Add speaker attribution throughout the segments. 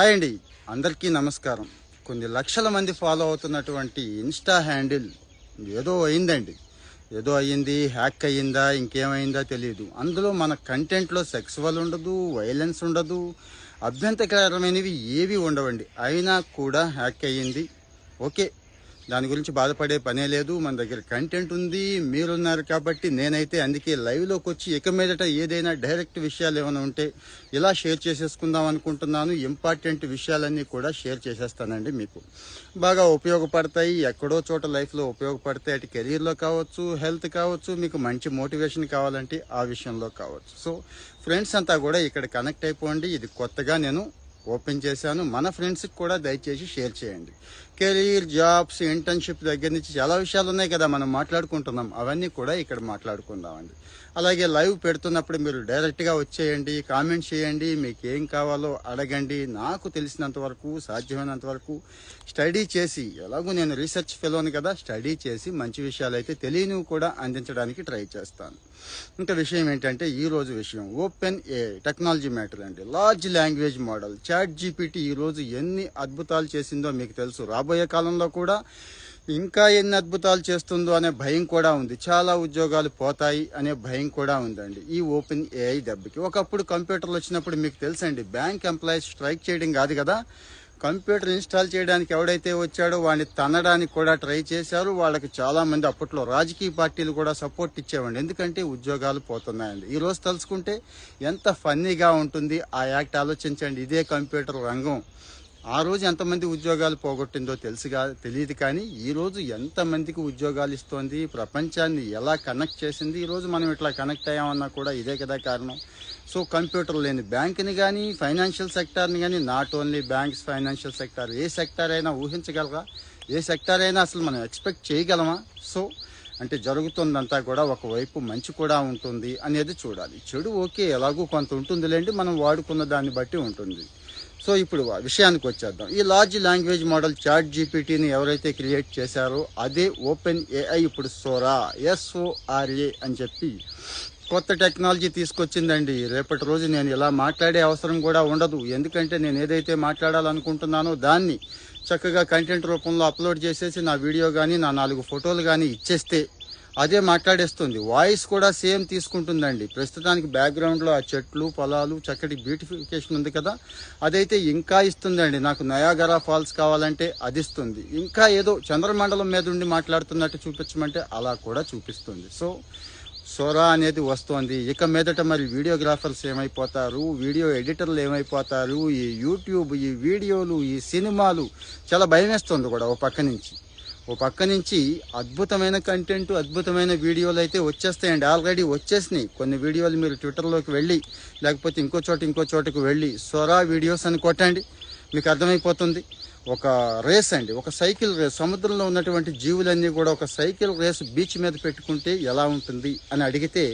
Speaker 1: Hi అండి. అందరికీ నమస్కారం. కొన్ని లక్షల మంది ఫాలో అవుతున్నటువంటి ఇన్స్టా హ్యాండిల్ ఏదో అయిందండి. ఏదో అయ్యింది హ్యాక్ అయ్యిందా ఇంకేమైందా తెలియదు అందులో మన కంటెంట్లో సెక్సువల్ ఉండదు వైలెన్స్ ఉండదు అభ్యంతరకరమైనవి ఏవి ఉండవండి. అయినా కూడా హ్యాక్ అయ్యింది. ఓకే దాని గురించి బాధపడే పనే లేదు. మన దగ్గర కంటెంట్ ఉంది. మీరున్నారు కాబట్టి నేనైతే అందుకే లైవ్లోకి వచ్చి ఇక మీదట ఏదైనా డైరెక్ట్ విషయాలు ఏమైనా ఉంటే ఇలా షేర్ చేసేసుకుందాం అనుకుంటున్నాను. ఇంపార్టెంట్ విషయాలన్నీ కూడా షేర్ చేసేస్తానండి మీకు. బాగా ఉపయోగపడతాయి. ఎక్కడో చోట లైఫ్లో ఉపయోగపడతాయి. అటు కెరీర్లో కావచ్చు హెల్త్ కావచ్చు మీకు మంచి మోటివేషన్ కావాలంటే ఆ విషయంలో కావచ్చు. సో ఫ్రెండ్స్ అంతా కూడా ఇక్కడ కనెక్ట్ అయిపోండి. ఇది కొత్తగా నేను ఓపెన్ చేశాను. మన ఫ్రెండ్స్కి కూడా దయచేసి షేర్ చేయండి. కెరీర్ జాబ్స్ ఇంటర్న్షిప్ దగ్గర నుంచి చాలా విషయాలు ఉన్నాయి కదా మనం మాట్లాడుకుంటున్నాం. అవన్నీ కూడా ఇక్కడ మాట్లాడుకుందామండి. అలాగే లైవ్ పెడుతున్నప్పుడు మీరు డైరెక్ట్గా వచ్చేయండి కామెంట్ చేయండి. మీకు ఏం కావాలో అడగండి. నాకు తెలిసినంత వరకు సాధ్యమైనంత వరకు స్టడీ చేసి ఎలాగో నేను రీసెర్చ్ ఫెలోని కదా స్టడీ చేసి మంచి విషయాలు అయితే తెలియనివి కూడా అందించడానికి ట్రై చేస్తాను. ఇంకా విషయం ఏంటంటే ఈ రోజు విషయం. ఓపెన్ ఏ టెక్నాలజీ మ్యాటర్ అండి. Large language model chat GPT ఈ రోజు ఎన్ని అద్భుతాలు చేసిందో మీకు తెలుసు. రాబోయే కాలంలో కూడా ఇంకా ఎన్ని అద్భుతాలు చేస్తుందో అనే భయం కూడా ఉంది. చాలా ఉద్యోగాలు పోతాయి అనే భయం కూడా ఉందండి. ఈ ఓపెన్ ఏఐ దెబ్బకి. ఒకప్పుడు కంప్యూటర్లు వచ్చినప్పుడు మీకు తెలుసండి బ్యాంక్ ఎంప్లాయీస్ స్ట్రైక్ చేయడం కాదు కదా? కంప్యూటర్ ఇన్స్టాల్ చేయడానికి ఎవడైతే వచ్చాడో వాడిని తనడానికి కూడా ట్రై చేశారు. వాళ్ళకి చాలా మంది అప్పట్లో రాజకీయ పార్టీలు కూడా సపోర్ట్ ఇచ్చేవాడి ఎందుకంటే ఉద్యోగాలు పోతున్నాయండి. ఈ రోజు తలుచుకుంటే ఎంత ఫన్నీగా ఉంటుంది ఆ యాక్ట్ ఆలోచించండి. ఇదే కంప్యూటర్ రంగం. ఆ రోజు ఎంతమంది ఉద్యోగాలు పోగొట్టిందో తెలుసుగా తెలియదు కానీ ఈ రోజు ఎంతమందికి ఉద్యోగాలు ఇస్తోంది ప్రపంచాన్ని ఎలా కనెక్ట్ చేసింది ఈరోజు మనం ఇట్లా కనెక్ట్ అయ్యామన్నా కూడా ఇదే కదా కారణం. సో కంప్యూటర్ లేని బ్యాంక్ని కానీ ఫైనాన్షియల్ సెక్టార్ని కానీ not only banks financial sector A sector అయినా ఊహించగలరా? ఏ సెక్టార్ అయినా అసలు మనం ఎక్స్పెక్ట్ చేయగలమా? సో అంటే జరుగుతుందంతా కూడా ఒకవైపు మంచి కూడా ఉంటుంది అనేది చూడాలి. చెడు ఓకే ఎలాగూ కొంత ఉంటుందిలేండి మనం వాడుకున్న దాన్ని బట్టి ఉంటుంది. సో ఇప్పుడు విషయానికి వచ్చేద్దాం. ఈ లార్జ్ లాంగ్వేజ్ మోడల్ చాట్ జీపీటీని ఎవరైతే క్రియేట్ చేశారో అదే ఓపెన్ ఏఐ ఇప్పుడు Sora S O R A అని చెప్పి కొత్త టెక్నాలజీ తీసుకొచ్చిందండి. రేపటి రోజు నేను ఇలా మాట్లాడే అవసరం కూడా ఉండదు. ఎందుకంటే నేను ఏదైతే మాట్లాడాలనుకుంటున్నానో దాన్ని చక్కగా కంటెంట్ రూపంలో అప్లోడ్ చేసేసి నా వీడియో కానీ నా నాలుగు ఫోటోలు కానీ ఇచ్చేస్తే అదే మాట్లాడేస్తుంది. వాయిస్ కూడా సేమ్ తీసుకుంటుందండి. ప్రస్తుతానికి బ్యాక్గ్రౌండ్లో ఆ చెట్లు పొలాలు చక్కటి బ్యూటిఫికేషన్ ఉంది కదా. అదైతే ఇంకా ఇస్తుందండి. నాకు నయాగరా ఫాల్స్ కావాలంటే అది ఇస్తుంది ఇంకా ఏదో చంద్రమండలం మీద ఉండి మాట్లాడుతున్నట్టు చూపించమంటే అలా కూడా చూపిస్తుంది. సో సోరా అనేది వస్తోంది. ఇక మీదట మరి వీడియోగ్రాఫర్స్ ఏమైపోతారు? వీడియో ఎడిటర్లు ఏమైపోతారు? ఈ యూట్యూబ్ ఈ వీడియోలు ఈ సినిమాలు చాలా భయం వేస్తుంది కూడా ఓ పక్క నుంచి. ఓ పక్క నుంచి అద్భుతమైన కంటెంట్ అద్భుతమైన వీడియోలు అయితే వచ్చేస్తాయండి. ఆల్రెడీ వచ్చేసినాయి. కొన్ని వీడియోలు మీరు ట్విట్టర్లోకి వెళ్ళి లేకపోతే ఇంకో చోట ఇంకో చోటకు వెళ్ళి సొరా వీడియోస్ అని కొట్టండి. మీకు అర్థమైపోతుంది. ఒక రేస్ అండి. ఒక సైకిల్ రేస్. సముద్రంలో ఉన్నటువంటి జీవులన్నీ కూడా ఒక సైకిల్ రేస్ బీచ్ మీద పెట్టుకుంటే ఎలా ఉంటుంది అని అడిగితే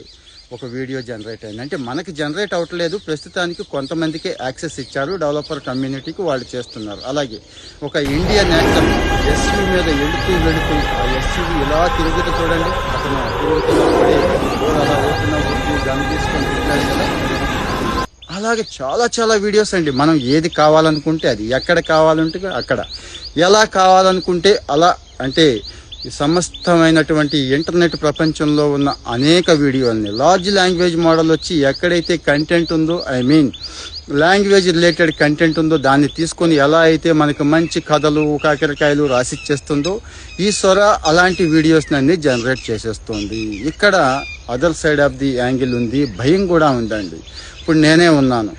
Speaker 1: ఒక వీడియో జనరేట్ అయింది. అంటే మనకి జనరేట్ అవ్వట్లేదు ప్రస్తుతానికి కొంతమందికి యాక్సెస్ ఇచ్చారు. డెవలపర్ కమ్యూనిటీకి వాళ్ళు చేస్తున్నారు. అలాగే ఒక ఇండియన్ యాక్టర్ ఎస్యూ మీద వెళుతూ వెళుతూ ఆ ఎస్యూ ఇలా తిరుగుతూ చూడండి. అతను అలాగే చాలా చాలా వీడియోస్ అండి. మనం ఏది కావాలనుకుంటే అది. ఎక్కడ కావాలంటే అక్కడ. ఎలా కావాలనుకుంటే అలా అంటే ఈ సమస్తమైనటువంటి ఇంటర్నెట్ ప్రపంచంలో ఉన్న అనేక వీడియోల్ని లార్జ్ లాంగ్వేజ్ మోడల్ వచ్చి ఎక్కడైతే కంటెంట్ ఉందో I mean language related content ఉందో దాన్ని తీసుకొని ఎలా అయితే మనకు మంచి కథలు కాకరకాయలు రాసిచ్చేస్తుందో ఈ సొర అలాంటి వీడియోస్ని అన్ని జనరేట్ చేసేస్తుంది. ఇక్కడ other side of the angle ఉంది భయం కూడా ఉందండి. ఇప్పుడు నేనే ఉన్నాను.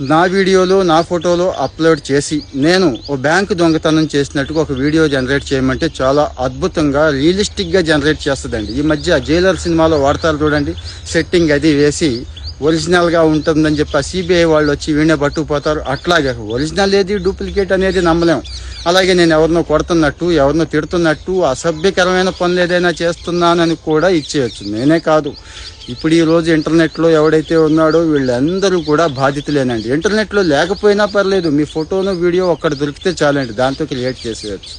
Speaker 1: నా వీడియోలో నా ఫోటోలో అప్లోడ్ చేసి నేను ఓ బ్యాంకు దొంగతనం చేసినట్టుగా ఒక వీడియో జనరేట్ చేయమంటే చాలా అద్భుతంగా రియలిస్టిక్గా జనరేట్ చేస్తుందండి. ఈ మధ్య జైలర్ సినిమాలో వాడతారు చూడండి. సెట్టింగ్ అది వేసి ఒరిజినల్గా ఉంటుందని చెప్పి ఆ సిబిఐ వాళ్ళు వచ్చి వీణే పట్టుకుపోతారు. అట్లాగే ఒరిజినల్ ఏది డూప్లికేట్ అనేది నమ్మలేం. అలాగే నేను ఎవరినో కొడుతున్నట్టు ఎవరినో తిడుతున్నట్టు అసభ్యకరమైన పనులు ఏదైనా చేస్తున్నానని కూడా ఇచ్చేయచ్చు. నేనే కాదు. ఇప్పుడు ఈ రోజు ఇంటర్నెట్లో ఎవడైతే ఉన్నాడో వీళ్ళందరూ కూడా బాధితులేనండి. ఇంటర్నెట్లో లేకపోయినా పర్లేదు మీ ఫోటోను వీడియో ఒక్కడ దొరికితే చాలండి. దాంతో క్రియేట్ చేసేయచ్చు.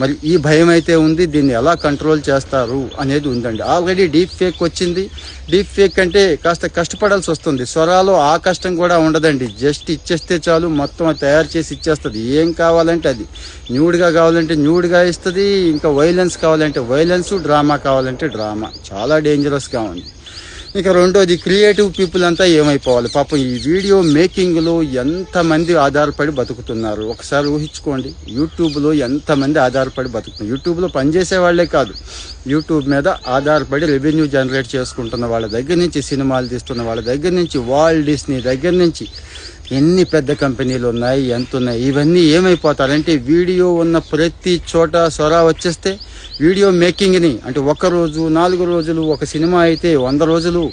Speaker 1: మరి ఈ భయం అయితే ఉంది దీన్ని ఎలా కంట్రోల్ చేస్తారు అనేది ఉందండి. ఆల్రెడీ డీప్ ఫేక్ వచ్చింది. డీప్ ఫేక్ అంటే కాస్త కష్టపడాల్సి వస్తుంది. స్వరాలు ఆ కష్టం కూడా ఉండదండి. జస్ట్ ఇచ్చేస్తే చాలు మొత్తం అది తయారు చేసి ఇచ్చేస్తుంది. ఏం కావాలంటే అది. న్యూడ్గా కావాలంటే న్యూడ్గా ఇస్తుంది ఇంకా వైలెన్స్ కావాలంటే వైలెన్స్ డ్రామా కావాలంటే డ్రామా చాలా డేంజరస్గా ఉంది. ఇక రెండోది క్రియేటివ్ పీపుల్ అంతా ఏమైపోవాలి? పాపం ఈ వీడియో మేకింగ్లో ఎంతమంది ఆధారపడి బతుకుతున్నారు? ఒకసారి ఊహించుకోండి. యూట్యూబ్లో ఎంతమంది ఆధారపడి బతుకుతున్నారు? యూట్యూబ్లో పనిచేసే వాళ్ళే కాదు. యూట్యూబ్ మీద ఆధారపడి రెవెన్యూ జనరేట్ చేసుకుంటున్న వాళ్ళ దగ్గర నుంచి సినిమాలు తీస్తున్న వాళ్ళ దగ్గర నుంచి వాల్ డిస్నీ దగ్గర నుంచి ఎన్ని పెద్ద కంపెనీలు ఉన్నాయి ఎంత ఉన్నాయి ఇవన్నీ ఏమైపోతారంటే వీడియో ఉన్న ప్రతి చోట సొరా వచ్చేస్తే వీడియో మేకింగ్ని అంటే ఒక రోజు నాలుగు రోజులు ఒక సినిమా అయితే వంద రోజులు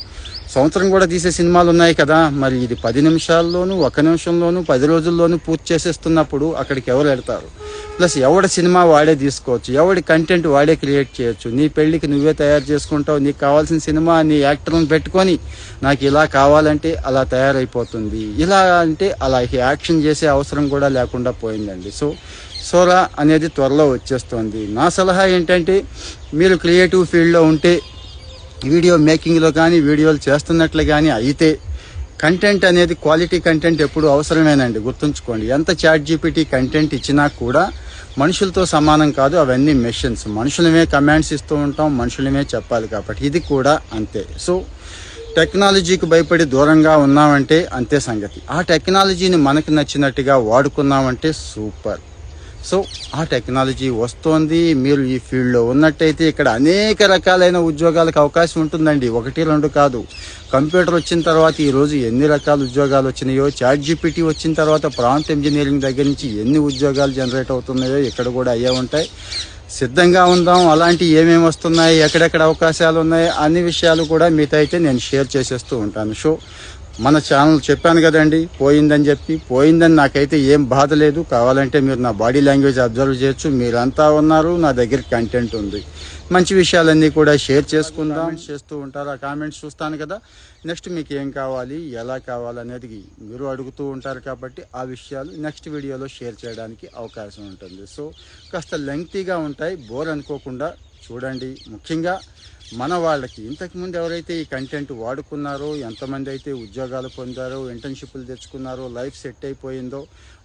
Speaker 1: సంవత్సరం కూడా తీసే సినిమాలు ఉన్నాయి కదా. మరి ఇది పది నిమిషాల్లోనూ ఒక నిమిషంలోనూ పది రోజుల్లోనూ పూర్తి చేసేస్తున్నప్పుడు అక్కడికి ఎవరు వెళ్తారు? ప్లస్ ఎవడి సినిమా వాడే తీసుకోవచ్చు ఎవడి కంటెంట్ వాడే క్రియేట్ చేయొచ్చు. నీ పెళ్ళికి నువ్వే తయారు చేసుకుంటావు నీకు కావాల్సిన సినిమా నీ యాక్టర్ని పెట్టుకొని నాకు ఇలా కావాలంటే అలా తయారైపోతుంది. ఇలా అంటే అలా యాక్షన్ చేసే అవసరం కూడా లేకుండా పోయిందండి. సో సోరా అనేది త్వరలో వచ్చేస్తుంది. నా సలహా ఏంటంటే మీరు క్రియేటివ్ ఫీల్డ్లో ఉంటే వీడియో మేకింగ్లో కానీ వీడియోలు చేస్తున్నట్లు కానీ అయితే కంటెంట్ అనేది క్వాలిటీ కంటెంట్ ఎప్పుడు అవసరమేనండి గుర్తుంచుకోండి. ఎంత చాట్ జీపీటీ కంటెంట్ ఇచ్చినా కూడా మనుషులతో సమానం కాదు అవన్నీ మెషిన్స్ మనుషులమే కమాండ్స్ ఇస్తూ ఉంటాం మనుషులమే చెప్పాలి కాబట్టి ఇది కూడా అంతే. సో టెక్నాలజీకి భయపడి దూరంగా ఉన్నామంటే అంతే సంగతి. ఆ టెక్నాలజీని మనకు నచ్చినట్టుగా వాడుకున్నామంటే సూపర్. సో ఆ టెక్నాలజీ వస్తోంది. మీరు ఈ ఫీల్డ్లో ఉన్నట్టయితే ఇక్కడ అనేక రకాలైన ఉద్యోగాలకు అవకాశం ఉంటుందండి. ఒకటి రెండు కాదు. కంప్యూటర్ వచ్చిన తర్వాత ఈరోజు ఎన్ని రకాల ఉద్యోగాలు వచ్చినాయో చాట్ జీపీటీ వచ్చిన తర్వాత ప్రాంత ఇంజనీరింగ్ దగ్గర నుంచి ఎన్ని ఉద్యోగాలు జనరేట్ అవుతున్నాయో ఇక్కడ కూడా అయ్యే ఉంటాయి. సిద్ధంగా ఉందాం. అలాంటి ఏమేమి వస్తున్నాయి ఎక్కడెక్కడ అవకాశాలు ఉన్నాయి అన్ని విషయాలు కూడా మీతో అయితే నేను షేర్ చేసేస్తూ ఉంటాను. షో మన ఛానల్ చెప్పాను కదండి పోయిందని చెప్పి పోయిందని నాకైతే ఏం బాధ లేదు. కావాలంటే మీరు నా బాడీ లాంగ్వేజ్ అబ్జర్వ్ చేయొచ్చు. మీరంతా ఉన్నారు నా దగ్గర కంటెంట్ ఉంది. మంచి విషయాలన్నీ కూడా షేర్ చేసుకుందాం. చేస్తూ ఉంటారు. ఆ కామెంట్స్ చూస్తాను కదా. నెక్స్ట్ మీకు ఏం కావాలి ఎలా కావాలనేది మీరు అడుగుతూ ఉంటారు కాబట్టి ఆ విషయాలు నెక్స్ట్ వీడియోలో షేర్ చేయడానికి అవకాశం ఉంటుంది. సో కాస్త లెంగ్తీగా ఉంటాయి. బోర్ అనుకోకుండా చూడండి. ముఖ్యంగా మన వాళ్ళకి ఇంతకుముందు ఎవరైతే ఈ కంటెంట్ వాడుకున్నారో ఎంతమంది అయితే ఉద్యోగాలు పొందారో ఇంటర్న్షిప్లు తెచ్చుకున్నారో లైఫ్ సెట్ అయిపోయిందో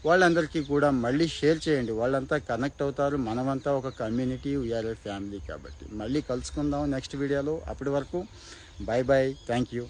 Speaker 1: వాళ్ళందరికీ కూడా మళ్ళీ షేర్ చేయండి. వాళ్ళంతా కనెక్ట్ అవుతారు. మనమంతా ఒక కమ్యూనిటీ వీఆర్ ఫ్యామిలీ కాబట్టి. మళ్ళీ కలుసుకుందాం నెక్స్ట్ వీడియోలో అప్పటి వరకు బాయ్ బాయ్ థ్యాంక్ యూ